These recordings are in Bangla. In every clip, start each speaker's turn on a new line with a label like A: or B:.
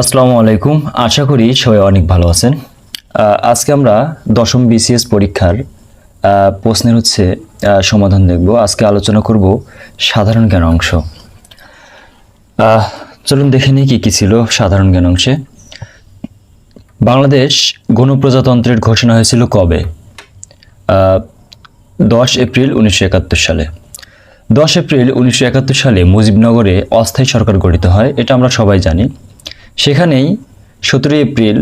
A: আসসালামু আলাইকুম। আশা করি সবাই অনেক ভালো আছেন। আজকে আমরা দশম বিসিএস পরীক্ষার প্রশ্নের হচ্ছে সমাধান দেখব। আজকে আলোচনা করব সাধারণ জ্ঞান অংশ। চলুন দেখে নিই কী কী ছিল সাধারণ জ্ঞান অংশে। বাংলাদেশ গণপ্রজাতন্ত্রের ঘোষণা হয়েছিল কবে? দশ এপ্রিল উনিশশো একাত্তর সালে। দশ এপ্রিল উনিশশো একাত্তর সালে মুজিবনগরে অস্থায়ী সরকার গঠিত হয়, এটা আমরা সবাই জানি। সেখানেই সতেরোই এপ্রিল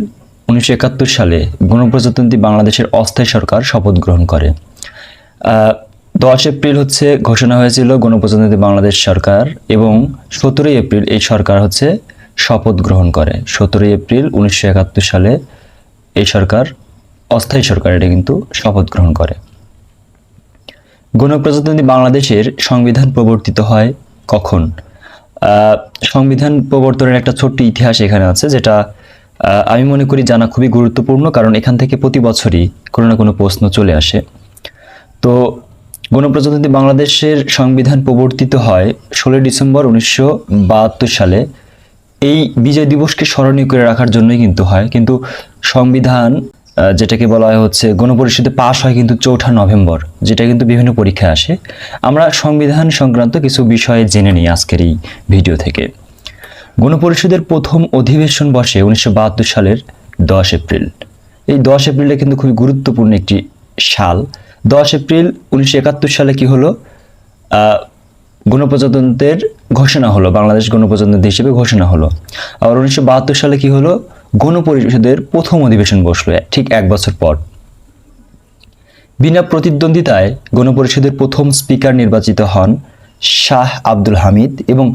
A: উনিশশো একাত্তর সালে গণপ্রজাতন্ত্রী বাংলাদেশের অস্থায়ী সরকার শপথ গ্রহণ করে। দশ এপ্রিল হচ্ছে ঘোষণা হয়েছিল গণপ্রজাতন্ত্রী বাংলাদেশ সরকার এবং সতেরোই এপ্রিল এই সরকার হচ্ছে শপথ গ্রহণ করে। সতেরোই এপ্রিল উনিশশো একাত্তর সালে এই সরকার, অস্থায়ী সরকার এটা কিন্তু শপথ গ্রহণ করে। গণপ্রজাতন্ত্রী বাংলাদেশের সংবিধান প্রবর্তিত হয় কখন? সংবিধান প্রবর্তনের একটা ছোট্ট ইতিহাস এখানে আছে, যেটা আমি মনে করি জানা খুবই গুরুত্বপূর্ণ, কারণ এখান থেকে প্রতি বছরই কোনো না কোনো প্রশ্ন চলে আসে। তো, গণপ্রজাতন্ত্রী বাংলাদেশের সংবিধান প্রবর্তিত হয় ষোলোই ডিসেম্বর উনিশশো বাহাত্তর সালে। এই বিজয় দিবসকে স্মরণীয় করে রাখার জন্যই কিন্তু হয়, কিন্তু সংবিধান যেটাকে বলা হয় হচ্ছে গণপরিষদে পাশ হয় কিন্তু চৌঠা নভেম্বর, যেটা কিন্তু বিভিন্ন পরীক্ষায় আসে। আমরা সংবিধান সংক্রান্ত কিছু বিষয়ে জেনে নিই আজকের এই ভিডিও থেকে। গণপরিষদের প্রথম অধিবেশন বসে উনিশশো বাহাত্তর সালের দশ এপ্রিল। এই দশ এপ্রিলে কিন্তু খুবই গুরুত্বপূর্ণ একটি সাল। দশ এপ্রিল উনিশশো একাত্তর সালে কি হলো? গণপ্রজাতন্ত্রের ঘোষণা হলো, বাংলাদেশ গণপ্রজাতন্ত্র হিসেবে ঘোষণা হলো। আর উনিশশো সালে কি হলো? গণপরিষদের প্রথম অধিবেশন বসল ঠিক এক বছর পর। বিনা প্রতিদ্বন্দ্বিতায় গণপরিষদের প্রথম স্পিকার নির্বাচিত হন শাহ আব্দুল হামিদ এবং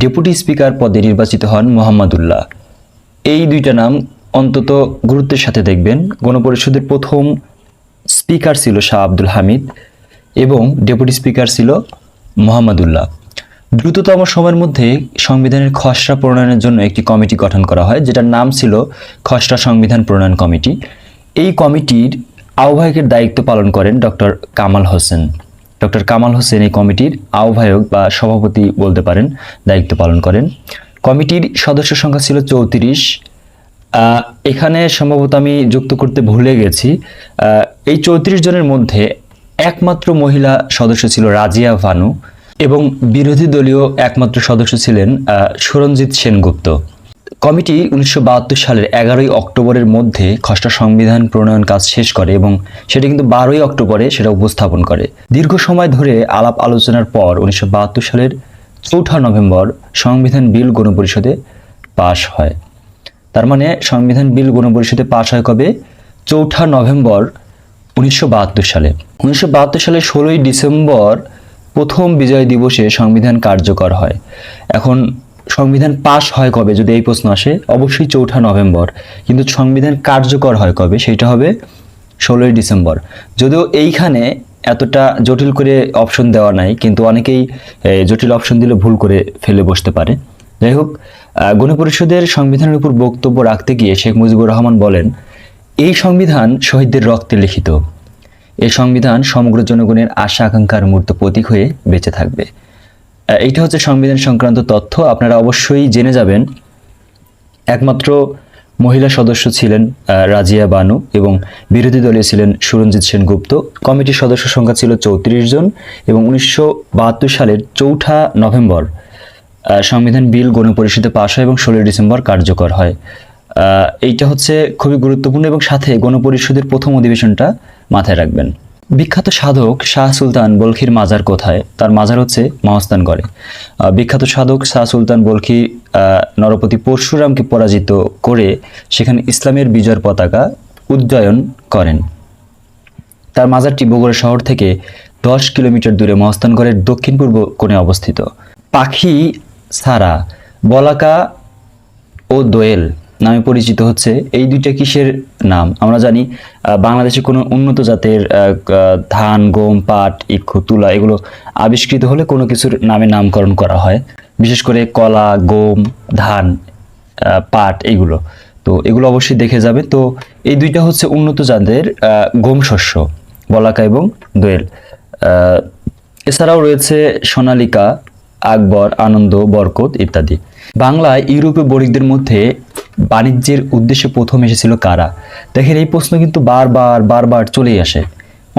A: ডেপুটি স্পিকার পদে নির্বাচিত হন মোহাম্মদুল্লাহ। এই দুইটা নাম অন্তত গুরুত্বের সাথে দেখবেন, গণপরিষদের প্রথম স্পিকার ছিল শাহ আব্দুল হামিদ এবং ডেপুটি স্পিকার ছিল মোহাম্মদুল্লাহ। দ্রুততম সময়ের মধ্যে সংবিধানের খসড়া প্রণয়নের জন্য একটি কমিটি গঠন করা হয়, যেটার নাম ছিল খসড়া সংবিধান প্রণয়ন কমিটি। এই কমিটির আহ্বায়কের দায়িত্ব পালন করেন ডক্টর কামাল হোসেন। ডক্টর কামাল হোসেন এই কমিটির আহ্বায়ক বা সভাপতি বলতে পারেন, দায়িত্ব পালন করেন। কমিটির সদস্য সংখ্যা ছিল চৌত্রিশ। এখানে সম্ভবত আমি যুক্ত করতে ভুলে গেছি। এই চৌত্রিশ জনের মধ্যে একমাত্র মহিলা সদস্য ছিল রাজিয়া ভানু। এবং বিরোধী দলীয় একমাত্র সদস্য ছিলেন আহ, সুরঞ্জিত সেনগুপ্ত। কমিটি উনিশশো বাহাত্তর সালের এগারোই অক্টোবরের মধ্যে খসড়া সংবিধান প্রণয়ন কাজ শেষ করে এবং সেটা কিন্তু বারোই অক্টোবরে সেটা উপস্থাপন করে। দীর্ঘ সময় ধরে আলাপ আলোচনার পর উনিশশো বাহাত্তর সালের চৌঠা নভেম্বর সংবিধান বিল গণপরিষদে পাশ হয়। তার মানে সংবিধান বিল গণপরিষদে পাশ হয় কবে? চৌঠা নভেম্বর উনিশশো বাহাত্তর সালে। উনিশশো সালের ষোলোই ডিসেম্বর প্রথম বিজয় দিবসে সংবিধান কার্যকর হয়। এখন সংবিধান পাশ হয় কবে, যদি এই প্রশ্ন আসে? অবশ্যই চৌঠা নভেম্বর। কিন্তু সংবিধান কার্যকর হয় কবে? সেটা হবে ষোলোই ডিসেম্বর। যদিও এইখানে এতটা জটিল করে অপশন দেওয়া নাই, কিন্তু অনেকেই জটিল অপশন দিলে ভুল করে ফেলে বসতে পারে। যাই হোক গণপরিষদের সংবিধানের উপর বক্তব্য রাখতে গিয়ে শেখ মুজিবুর রহমান বলেন, এই সংবিধান শহীদদের রক্তে লিখিত। এই সংবিধান সমগ্র জনগণের আশা, আকাঙ্ক্ষার মূর্ত প্রতীক হয়ে বেঁচে থাকবে। এইটা হচ্ছে সংবিধান সংক্রান্ত তথ্য। আপনারা অবশ্যই জেনে যাবেন। একমাত্র মহিলা সদস্য ছিলেন রাজিয়া বানু এবং বিরোধী দলে ছিলেন সুরঞ্জিত সেনগুপ্ত। কমিটির সদস্য সংখ্যা ছিল চৌত্রিশ জন এবং উনিশশো বাহাত্তর সালের চৌঠা নভেম্বর সংবিধান বিল গণপরিষদে পাশ হয় এবং ষোলোই ডিসেম্বর কার্যকর হয়। এইটা হচ্ছে খুবই গুরুত্বপূর্ণ এবং সাথে গণপরিষদের প্রথম অধিবেশনটা মাথায় রাখবেন। বিখ্যাত সাধক শাহ সুলতান বলখির মাজার কোথায়? তার মাজার হচ্ছে মহাস্থানগড়ে আহ, বিখ্যাত সাধক শাহ সুলতান বলখি নরপতি পরশুরামকে পরাজিত করে সেখানে ইসলামের বিজয়ের পতাকা উজ্জয়ন করেন। তার মাজারটি বগুড়া শহর থেকে দশ কিলোমিটার দূরে মহস্তানগড়ের দক্ষিণ পূর্ব কোণে অবস্থিত। পাখি সারা বলাকা ও দোয়েল নামে পরিচিত হচ্ছে। এই দুইটা কিসের নাম? আমরা জানি বাংলাদেশে কোনো উন্নত জাতের ধান, গম, পাট, ইক্ষু, তুলা এগুলো আবিষ্কৃত হলে কোনো কিছুর নামে নামকরণ করা হয়। বিশেষ করে কলা, গম, ধান পাট এগুলো। তো এগুলো অবশ্যই দেখে যাবে। তো এই দুইটা হচ্ছে উন্নত জাতের গম শস্য, বলাকা এবং দোয়েল। এছাড়াও রয়েছে সোনালিকা, আকবর, আনন্দ, বরকত ইত্যাদি। বাংলায় ইউরোপীয় বণিকদের মধ্যে বাণিজ্যের উদ্দেশ্যে প্রথম এসেছিল কারা? দেখেন, এই প্রশ্ন কিন্তু বারবার বারবার চলেই আসে।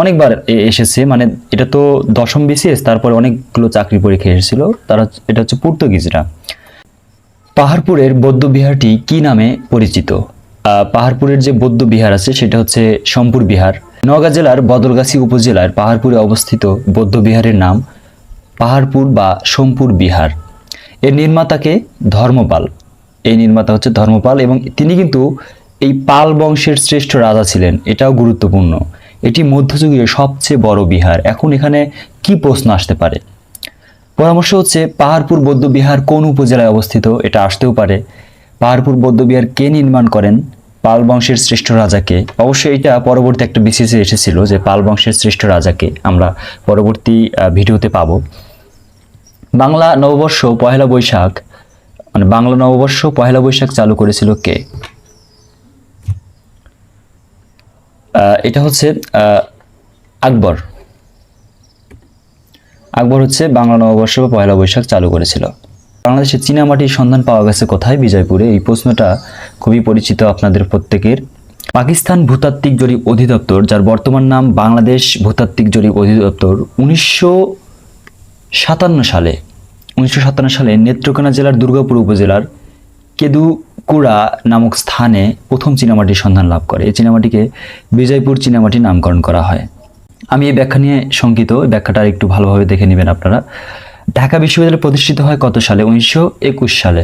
A: অনেকবার এসেছে মানে এটা তো দশম বিসিএস, তারপরে অনেকগুলো চাকরি পরীক্ষা এসেছিল, তারা এটা হচ্ছে পর্তুগিজরা। পাহাড়পুরের বৌদ্ধ বিহারটি কি নামে পরিচিত? পাহাড়পুরের যে বৌদ্ধ বিহার আছে, সেটা হচ্ছে সম্পুর বিহার। নওগাঁ জেলার বদলগাছি উপজেলার পাহাড়পুরে অবস্থিত বৌদ্ধ বিহারের নাম পাহাড়পুর বা সোমপুর বিহার। এর নির্মাতাকে ধর্মপাল। এই নির্মাতা হচ্ছে ধর্মপাল এবং তিনি কিন্তু এই পাল বংশের শ্রেষ্ঠ রাজা ছিলেন, এটাও গুরুত্বপূর্ণ। এটি মধ্যযুগীয় সবচেয়ে বড় বিহার। এখন এখানে কি প্রশ্ন আসতে পারে? পরামর্শ হচ্ছে, পাহাড়পুর বৌদ্ধ বিহার কোন উপজেলায় অবস্থিত? এটা আসতেও পারে। পাহাড়পুর বৌদ্ধ বিহার কে নির্মাণ করেন? পাল বংশের শ্রেষ্ঠ রাজাকে অবশ্যই এটা পরবর্তী একটা বিসিএসে এসেছিল যে পাল বংশের শ্রেষ্ঠ রাজাকে আমরা পরবর্তী ভিডিওতে পাবো। বাংলা নববর্ষ, পহেলা বৈশাখ। মানে বাংলা নববর্ষ, পহেলা বৈশাখ চালু করেছিল কে? এটা হচ্ছে আকবর। আকবর হচ্ছে বাংলা নববর্ষ বা পয়লা বৈশাখ চালু করেছিল। বাংলাদেশে চীনামাটির সন্ধান পাওয়া গেছে কোথায়? বিজয়পুরে। এই প্রশ্নটা খুবই পরিচিত আপনাদের প্রত্যেকের। পাকিস্তান ভূতাত্ত্বিক জরিপ অধিদপ্তর, যার বর্তমান নাম বাংলাদেশ ভূতাত্ত্বিক জরিপ অধিদপ্তর, উনিশশো সাতান্ন সালে, উনিশশো সাতান্ন সালে নেত্রকোনা জেলার দুর্গাপুর উপজেলার কেদুকুড়া নামক স্থানে প্রথম চীনামাটির সন্ধান লাভ করে। এই চীনামাটিকে বিজয়পুর চীনামাটি নামকরণ করা হয়। আমি এই ব্যাখ্যা নিয়ে শঙ্কিত। ব্যাখ্যাটা একটু ভালোভাবে দেখে নেবেন আপনারা। ঢাকা বিশ্ববিদ্যালয় প্রতিষ্ঠিত হয় কত সালে? উনিশশো একুশ সালে।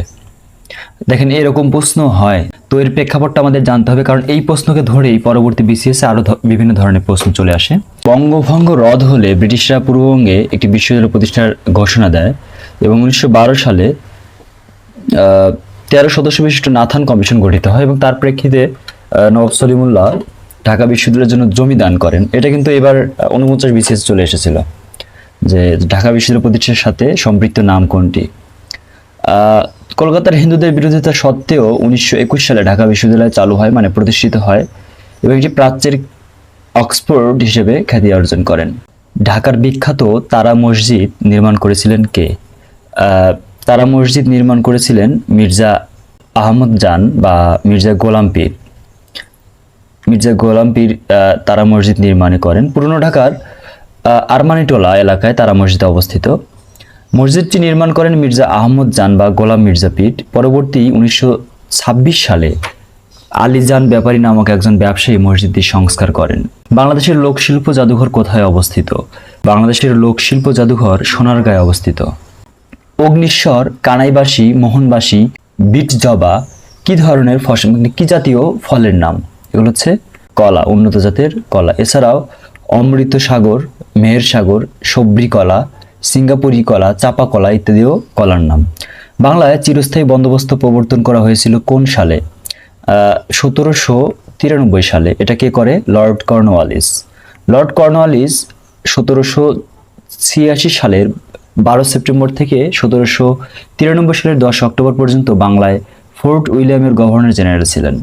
A: দেখেন, এরকম প্রশ্ন হয়। তো এর প্রেক্ষাপটটা আমাদের জানতে হবে, কারণ এই প্রশ্নকে ধরেই পরবর্তী বিসিএসে আরও বিভিন্ন ধরনের প্রশ্ন চলে আসে। বঙ্গভঙ্গ রদ হলে ব্রিটিশরা পূর্ববঙ্গে একটি বিশ্ববিদ্যালয় প্রতিষ্ঠার ঘোষণা দেয় এবং উনিশশো বারো সালে তেরো সদস্য বিশিষ্ট নাথান কমিশন গঠিত হয় এবং তার প্রেক্ষিতে নবাব সলিমুল্লাহ ঢাকা বিশ্ববিদ্যালয়ের জন্য জমি দান করেন। এটা কিন্তু এবার উনপঞ্চাশ বিসিএস চলে এসেছিল যে ঢাকা বিশ্ববিদ্যালয় প্রতিষ্ঠার সাথে সম্পৃক্ত নাম কোনটি। কলকাতার হিন্দুদের বিরোধিতা সত্ত্বেও উনিশশো একুশ সালে ঢাকা বিশ্ববিদ্যালয় চালু হয় মানে প্রতিষ্ঠিত হয় এবং এটি প্রাচ্যের অক্সফোর্ড হিসেবে খ্যাতি অর্জন করেন। ঢাকার বিখ্যাত তারা মসজিদ নির্মাণ করেছিলেন কে? তারা মসজিদ নির্মাণ করেছিলেন মির্জা আহমদ জান বা মির্জা গোলাম পীর। মির্জা গোলাম পীর তারা মসজিদ নির্মাণ করেন। পুরনো ঢাকার আরমানিটোলা এলাকায় তারা মসজিদ অবস্থিত। মসজিদটি নির্মাণ করেন মির্জা আহমদ জান বা গোলাম মির্জা পীর। পরবর্তী উনিশশো ছাব্বিশ সালে আলীজান ব্যাপারী নামক একজন ব্যবসায়ী মসজিদটি সংস্কার করেন। বাংলাদেশের লোকশিল্প জাদুঘর কোথায় অবস্থিত? বাংলাদেশের লোকশিল্প জাদুঘর সোনারগাঁয়ে অবস্থিত। অগ্নিশ্বর, কানাইবাসী, মোহনবাসী বিট জবা, কি ধরনের ফসল মানে কি জাতীয় ফলের নাম? এগুলো হচ্ছে কলা, উন্নত জাতের কলা। এছাড়াও অমৃত সাগর, মেহের সাগর, সবরি কলা, সিঙ্গাপুরি কলা, চাপা কলা ইত্যাদিও কলার নাম। বাংলায় চিরস্থায়ী বন্দোবস্ত প্রবর্তন করা হয়েছিল কোন সালে? সতেরোশো তিরানব্বই সালে। এটা কে করে? Lord Cornwallis. লর্ড কর্নওয়ালিস সতেরোশো ছিয়াশি সালের বারো সেপ্টেম্বর থেকে সতেরোশো তিরানব্বই সালের দশ অক্টোবর পর্যন্ত বাংলায় ফোর্ট উইলিয়ামের গভর্নর জেনারেল ছিলেন।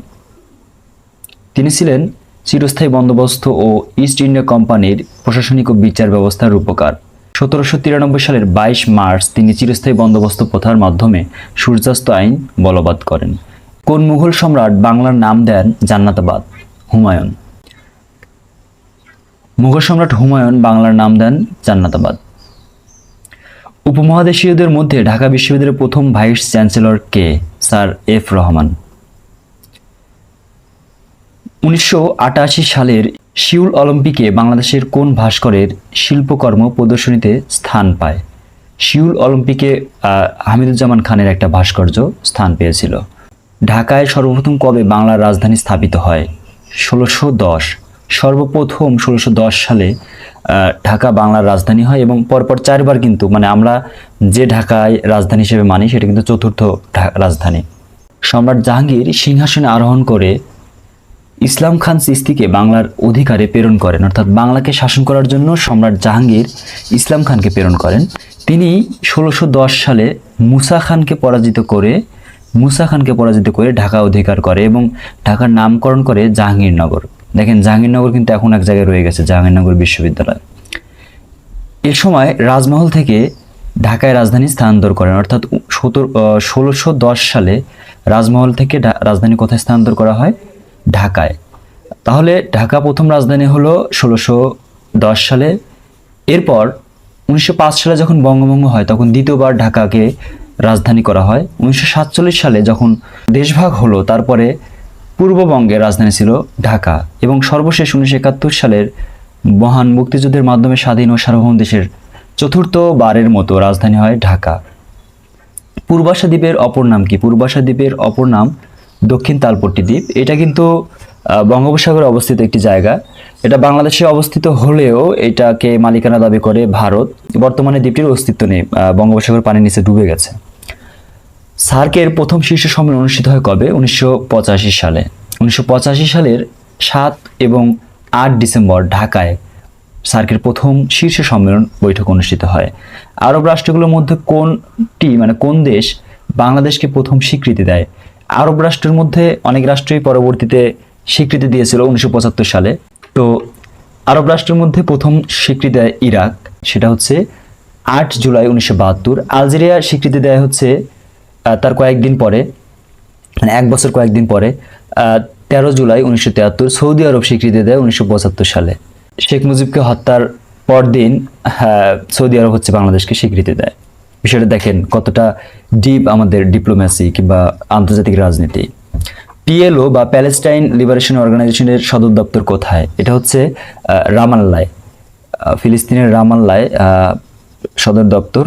A: তিনি ছিলেন চিরস্থায়ী বন্দোবস্ত ও ইস্ট ইন্ডিয়া কোম্পানির প্রশাসনিক ও বিচার ব্যবস্থার রূপকার। সতেরোশো তিরানব্বই সালের বাইশ মার্চ তিনি চিরস্থায়ী বন্দোবস্ত প্রথার মাধ্যমে সূর্যাস্ত আইন বলবৎ করেন। কোন মুঘল সম্রাট বাংলার নাম দেন জান্নাতাবাদ? হুমায়ুন। মুঘল সম্রাট হুমায়ুন বাংলার নাম দেন জান্নাতাবাদ। উপমহাদেশীয়দের মধ্যে ঢাকা বিশ্ববিদ্যালয়ের প্রথম ভাইস চ্যান্সেলর কে? Sir F Rahman. উনিশশো আটাশি সালের সিউল অলিম্পিকে বাংলাদেশের কোন ভাস্করের শিল্পকর্ম প্রদর্শনীতে স্থান পায়? সিউল অলিম্পিকে হামিদুজ্জামান খানের একটা ভাস্কর্য স্থান পেয়েছিল। ঢাকায় সর্বপ্রথম কবে বাংলার রাজধানী স্থাপিত হয়? ষোলোশো দশ। সর্বপ্রথম ষোলোশো দশ সালে ঢাকা বাংলার রাজধানী হয় এবং পরপর চারবার কিন্তু মানে আমরা যে ঢাকায় রাজধানী হিসেবে মানি, সেটা কিন্তু চতুর্থ রাজধানী। সম্রাট জাহাঙ্গীর সিংহাসনে আরোহণ করে ইসলাম খান সিস্তিকে বাংলার অধিকারে প্রেরণ করেন। অর্থাৎ বাংলাকে শাসন করার জন্য সম্রাট জাহাঙ্গীর ইসলাম খানকে প্রেরণ করেন। তিনি ষোলোশো সালে মুসা খানকে পরাজিত করে মুসা খানকে পরাজিত করে ঢাকা অধিকার করে এবং ঢাকার নামকরণ করে জাহাঙ্গীরনগর। দেখেন, জাহাঙ্গীরনগর কিন্তু এখন এক জায়গায় রয়ে গেছে, জাহাঙ্গীরনগর বিশ্ববিদ্যালয়। এ সময় রাজমহল থেকে ঢাকায় রাজধানী স্থানান্তর করেন। অর্থাৎ সতেরো ষোলোশো দশ সালে রাজমহল থেকে রাজধানী কোথায় স্থানান্তর করা হয়? ঢাকায়। তাহলে ঢাকা প্রথম রাজধানী হলো ষোলোশো দশ সালে। এরপর উনিশশো পাঁচ সালে যখন বঙ্গভঙ্গ হয়, তখন দ্বিতীয়বার ঢাকাকে রাজধানী করা হয়। উনিশশো সাতচল্লিশ সালে যখন দেশভাগ হলো, তারপরে পূর্ববঙ্গের রাজধানী ছিল ঢাকা এবং সর্বশেষ উনিশশো একাত্তর সালের মহান মুক্তিযুদ্ধের মাধ্যমে স্বাধীন ও সার্বভৌম দেশের চতুর্থ বারের মতো রাজধানী হয় ঢাকা। পূর্বাশা দ্বীপের অপর নাম কি? পূর্বাশা দ্বীপের অপর নাম দক্ষিণ তালপট্টি দ্বীপ। এটা কিন্তু বঙ্গোপসাগরে অবস্থিত একটি জায়গা। এটা বাংলাদেশে অবস্থিত হলেও এটাকে মালিকানা দাবি করে ভারত। বর্তমানে দ্বীপটির অস্তিত্ব নেই। বঙ্গোপসাগর পানির নিচে ডুবে গেছে। সার্কের প্রথম শীর্ষ সম্মেলন অনুষ্ঠিত হয় কবে? উনিশশো পঁচাশি সালে। উনিশশো পঁচাশি সালের সাত এবং আট ডিসেম্বর ঢাকায় সার্কের প্রথম শীর্ষ সম্মেলন বৈঠক অনুষ্ঠিত হয়। আরব রাষ্ট্রগুলোর মধ্যে কোনটি মানে কোন দেশ বাংলাদেশকে প্রথম স্বীকৃতি দেয়? আরব রাষ্ট্রের মধ্যে অনেক রাষ্ট্রই পরবর্তীতে স্বীকৃতি দিয়েছিল উনিশশো পঁচাত্তর সালে। তো আরব রাষ্ট্রের মধ্যে প্রথম স্বীকৃতি দেয় ইরাক, সেটা হচ্ছে আট জুলাই উনিশশো বাহাত্তর। আলজেরিয়া স্বীকৃতি দেয় হচ্ছে তার কয়েকদিন পরে মানে এক বছর কয়েকদিন পরে তেরো জুলাই উনিশশো তেয়াত্তর সৌদি আরব স্বীকৃতি দেয় উনিশশো পঁচাত্তর সালে। শেখ মুজিবকে হত্যার পরদিন সৌদি আরব হচ্ছে বাংলাদেশকে স্বীকৃতি দেয়। বিষয়টা দেখেন কতটা ডিপ আমাদের ডিপ্লোম্যাসি কিংবা আন্তর্জাতিক রাজনীতি। পিএলও বা প্যালেস্টাইন লিবারেশন অর্গানাইজেশনের সদর দপ্তর কোথায়? এটা হচ্ছে রামাল্লায়। ফিলিস্তিনের রামাল্লায় সদর দপ্তর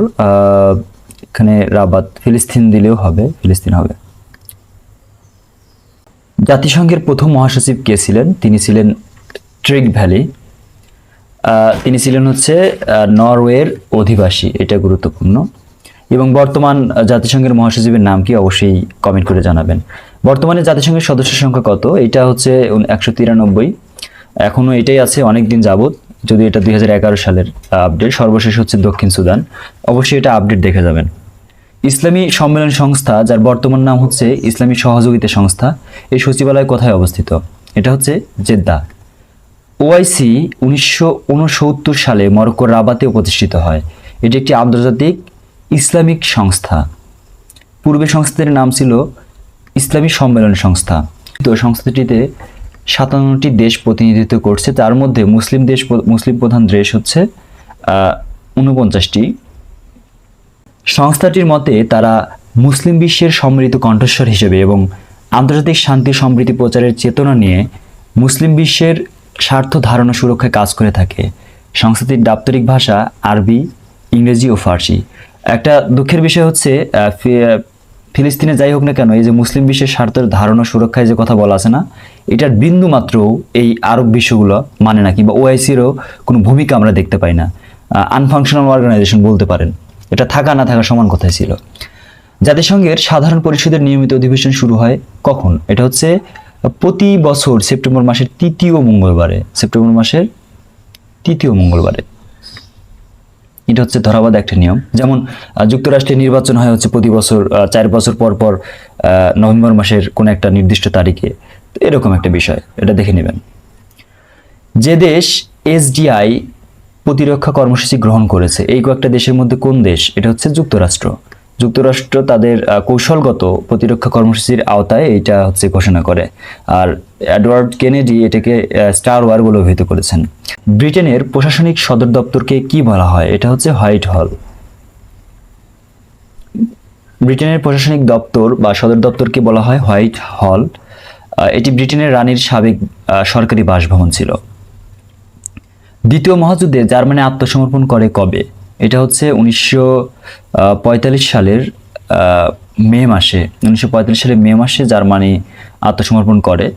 A: এখানে রাবাত ফিলিস্তিন দিলেও হবে, ফিলিস্তিন হবে। জাতিসংঘের প্রথম মহাসচিব কে ছিলেন? তিনি ছিলেন ট্রিক ভ্যালি। তিনি ছিলেন হচ্ছে নরওয়ের অধিবাসী, এটা গুরুত্বপূর্ণ। এবং বর্তমান জাতিসংঘের মহাসচিবের নাম কি অবশ্যই কমেন্ট করে জানাবেন। বর্তমানে জাতিসংঘের সদস্য সংখ্যা কত? এটা হচ্ছে একশো তিরানব্বই। এখনও এটাই আছে অনেক দিন যাবত যদি এটা দুই হাজার এগারো সালের আপডেট সর্বশেষ হচ্ছে দক্ষিণ সুদান। অবশ্যই এটা আপডেট দেখে যাবেন। ইসলামী সম্মেলন সংস্থা, যার বর্তমান নাম হচ্ছে ইসলামী সহযোগিতা সংস্থা, এই সচিবালয় কোথায় অবস্থিত? এটা হচ্ছে জেদ্দা। ওআইসি উনিশশো উনসত্তর সালে মরক্কোর রাবাতে প্রতিষ্ঠিত হয়। এটি একটি আন্তর্জাতিক ইসলামিক সংস্থা। পূর্বে সংস্থাটির নাম ছিল ইসলামী সম্মেলন সংস্থা। তো সংস্থাটিতে সাতান্নটি দেশ প্রতিনিধিত্ব করছে। তার মধ্যে মুসলিম দেশ, মুসলিম প্রধান দেশ হচ্ছে উনপঞ্চাশটি সংস্থাটির মতে তারা মুসলিম বিশ্বের সম্মিলিত কণ্ঠস্বর হিসেবে এবং আন্তর্জাতিক শান্তি সম্প্রীতি প্রচারের চেতনা নিয়ে মুসলিম বিশ্বের স্বার্থ ধারণা সুরক্ষায় কাজ করে থাকে। সংস্থাটির দাপ্তরিক ভাষা আরবি, ইংরেজি ও ফার্সি। একটা দুঃখের বিষয় হচ্ছে ফিলিস্তিনে যাই হোক না কেন, এই যে মুসলিম বিশ্বের স্বার্থের ধারণা সুরক্ষায় যে কথা বলা আছে না, এটার বিন্দু মাত্রও এই আরব বিশ্বগুলো মানে না, কিংবা ওআইসিরও কোনো ভূমিকা আমরা দেখতে পাই না। আনফাংশনাল অর্গানাইজেশন বলতে পারেন। এটা থাকা না থাকা সমান কথাই ছিল। জাতিসংঘের সাধারণ পরিষদের নিয়মিত অধিবেশন শুরু হয় কখন? এটা হচ্ছে প্রতি বছর সেপ্টেম্বর মাসের তৃতীয় মঙ্গলবারে। সেপ্টেম্বর মাসের তৃতীয় মঙ্গলবারে। এটা হচ্ছে ধরাবাদ একটা নিয়ম। যেমন যুক্তরাষ্ট্রে নির্বাচন হয় হচ্ছে প্রতি বছর চার বছর পর পর নভেম্বর মাসের কোন একটা নির্দিষ্ট তারিখে। এরকম একটা বিষয়। এটা দেখে নেবেন। যে দেশ এসডিআই প্রতিরক্ষা কর্মসূচি গ্রহণ করেছে। এই কয়েকটা দেশের মধ্যে কোন দেশ? এটা হচ্ছে যুক্তরাষ্ট্র। যুক্তরাষ্ট্র তাদের কৌশলগত প্রতিরক্ষা কর্মসূচির আওতায় এটা হচ্ছে ঘোষণা করে। আর এডওয়ার্ড কেনেডি এটাকে স্টার ওয়ার বলে অভিহিত করেছেন। ব্রিটেনের প্রশাসনিক সদর দপ্তরকে কি বলা হয়? এটা হচ্ছে হোয়াইট হল। ব্রিটেনের প্রশাসনিক দপ্তর বা সদর দপ্তরকে বলা হয় হোয়াইট হল। এটি ব্রিটেনের রানীর সাবেক সরকারি বাসভবন ছিল। দ্বিতীয় মহাযুদ্ধে জার্মানি আত্মসমর্পণ করে কবে? এটা হচ্ছে উনিশশো পঁয়তাল্লিশ সালের মে মাসে। উনিশশো পঁয়তাল্লিশ সালের মে মাসে জার্মানি আত্মসমর্পণ করে।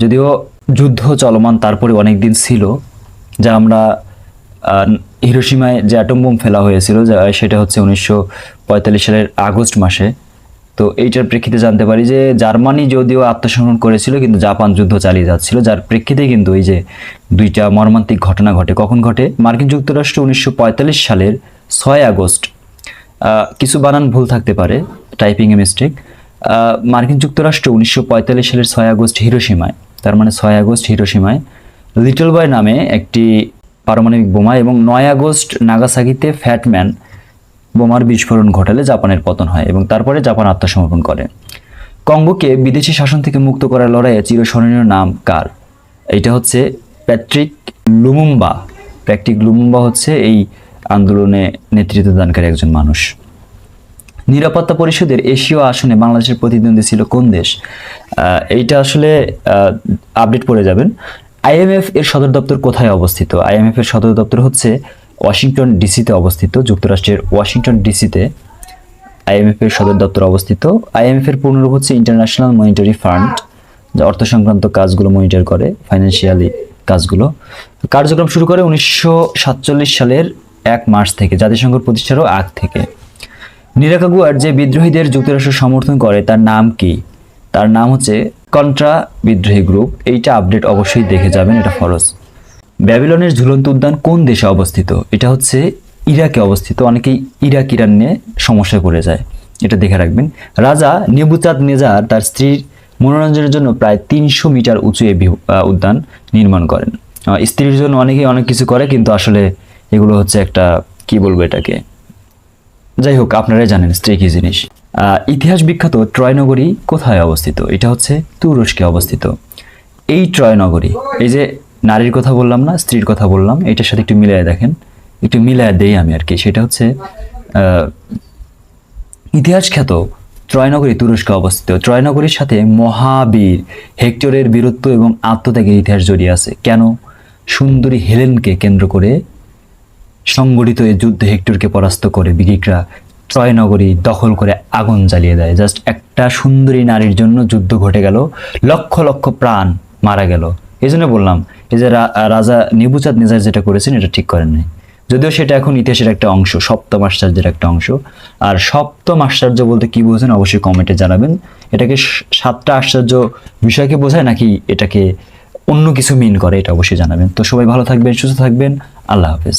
A: যদিও যুদ্ধ চলমান তারপরে অনেক দিন ছিল, যা আমরা হিরোসীমায় যে অ্যাটম বোম ফেলা হয়েছিল, যা, সেটা হচ্ছে উনিশশো পঁয়তাল্লিশ সালের আগস্ট মাসে। তো এইটার প্রেক্ষিতে জানতে পারি যে জার্মানি যদিও আত্মসমর্পণ করেছিল, কিন্তু জাপান যুদ্ধ চালিয়ে যাচ্ছিল। যার প্রেক্ষিতে কিন্তু এই যে দুইটা মর্মান্তিক ঘটনা ঘটে, কখন ঘটে? মার্কিন যুক্তরাষ্ট্র উনিশশো পঁয়তাল্লিশ সালের ছয় আগস্ট কিছু বানান ভুল থাকতে পারে টাইপিংয়ে মিস্টেক মার্কিন যুক্তরাষ্ট্র উনিশশো পঁয়তাল্লিশ সালের ছয় আগস্ট হিরোসীমায়, তার মানে ছয় আগস্ট হিরোসীমায়, লিটল বয় নামে একটি পারমাণবিক বোমা এবং নয় আগস্ট নাগাসাকিতে ফ্যাটম্যান বোমার বিস্ফোরণ ঘটালে জাপানের পতন হয় এবং তারপরে জাপান আত্মসমর্পণ করে। কঙ্গোকে বিদেশি শাসন থেকে মুক্ত করার লড়াইয়ে চিরস্মরণীয় নাম কার? এটা হচ্ছে প্যাট্রিক লুমুম্বা। প্যাট্রিক লুমুম্বা হচ্ছে এই আন্দোলনে নেতৃত্ব দানকারী একজন মানুষ। নিরাপত্তা পরিষদের এশীয় আসনে বাংলাদেশের প্রতিদ্বন্দ্বী ছিল কোন দেশ? এইটা আসলে আপডেট পড়ে যাবেন। আইএমএফ এর সদর দপ্তর কোথায় অবস্থিত? আইএমএফ এর সদর দপ্তর হচ্ছে ওয়াশিংটন ডিসিতে অবস্থিত, যুক্তরাষ্ট্রের ওয়াশিংটন ডিসিতে আইএমএফ এর সদর দপ্তর অবস্থিত। আইএমএফ এর পূর্ণরূপ হচ্ছে ইন্টারন্যাশনাল মনিটারি ফান্ড যা অর্থ সংক্রান্ত কাজগুলো মনিটর করে ফাইন্যান্সিয়ালি কাজগুলো। কার্যক্রম শুরু করে উনিশশো সাতচল্লিশ সালের এক মার্চ থেকে, জাতিসংঘ প্রতিষ্ঠারও আগ থেকে। নিরাকাগুয়ার যে বিদ্রোহীদের যুক্তরাষ্ট্র সমর্থন করে, তার নাম কি? তার নাম হচ্ছে কন্ট্রা বিদ্রোহী গ্রুপ। এইটা আপডেট অবশ্যই দেখে যাবেন, এটা ফরজ। ব্যাবিলনের ঝুলন্ত উদ্যান কোন দেশে অবস্থিত? এটা হচ্ছে ইরাকে অবস্থিত। অনেকেই ইরাক, ইরান নিয়ে সমস্যায় পড়ে যায়। এটা দেখে রাখবেন। রাজা নেবুচাঁদ নেজার তার স্ত্রীর মনোরঞ্জনের জন্য প্রায় তিনশো মিটার উঁচু এই উদ্যান নির্মাণ করেন। স্ত্রীর জন্য অনেকেই অনেক কিছু করে, কিন্তু আসলে এগুলো হচ্ছে একটা, কি বলব এটাকে? যাই হোক, আপনারাই জানেন স্ত্রী কি জিনিস। ইতিহাস বিখ্যাত ট্রয় নগরী কোথায় অবস্থিত? এটা হচ্ছে তুরস্কে অবস্থিত। এই ট্রয় নগরী এই যে নারীর কথা বললাম না, স্ত্রীর কথা বললাম। এটার সাথে একটু মিলিয়ে দেখেন। একটু মিলিয়ে দেই আমি আর কি সেটা হচ্ছে ইতিহাস খ্যাত ত্রয়নগরী তুরস্কে অবস্থিত। ত্রয়নগরীর সাথে মহাবীর, হেক্টরের বীরত্ব এবং আত্মত্যাগের ইতিহাস জড়িয়ে আছে। কেন? সুন্দরী হেলেনকে কেন্দ্র করে সংগঠিত এই যুদ্ধে হেক্টরকে পরাস্ত করে গ্রিকরা ট্রয় নগরী দখল করে আগুন জ্বালিয়ে দেয়। জাস্ট একটা সুন্দরী নারীর জন্য যুদ্ধ ঘটে গেল। লক্ষ লক্ষ প্রাণ মারা গেল। এই জন্য বললাম, এই যে রাজা নিবুচাঁদ নিজার যেটা করেছেন, এটা ঠিক করেন নাই যদিও সেটা এখন ইতিহাসের একটা অংশ, সপ্তম আশ্চর্যের একটা অংশ। আর সপ্তম আশ্চর্য বলতে কি বোঝেন অবশ্যই কমেন্টে জানাবেন। এটাকে সাতটা আশ্চর্য বিষয়কে বোঝায় নাকি এটাকে অন্য কিছু মিন করে, এটা অবশ্যই জানাবেন। তো সবাই ভালো থাকবেন, সুস্থ থাকবেন, আল্লাহ হাফেজ।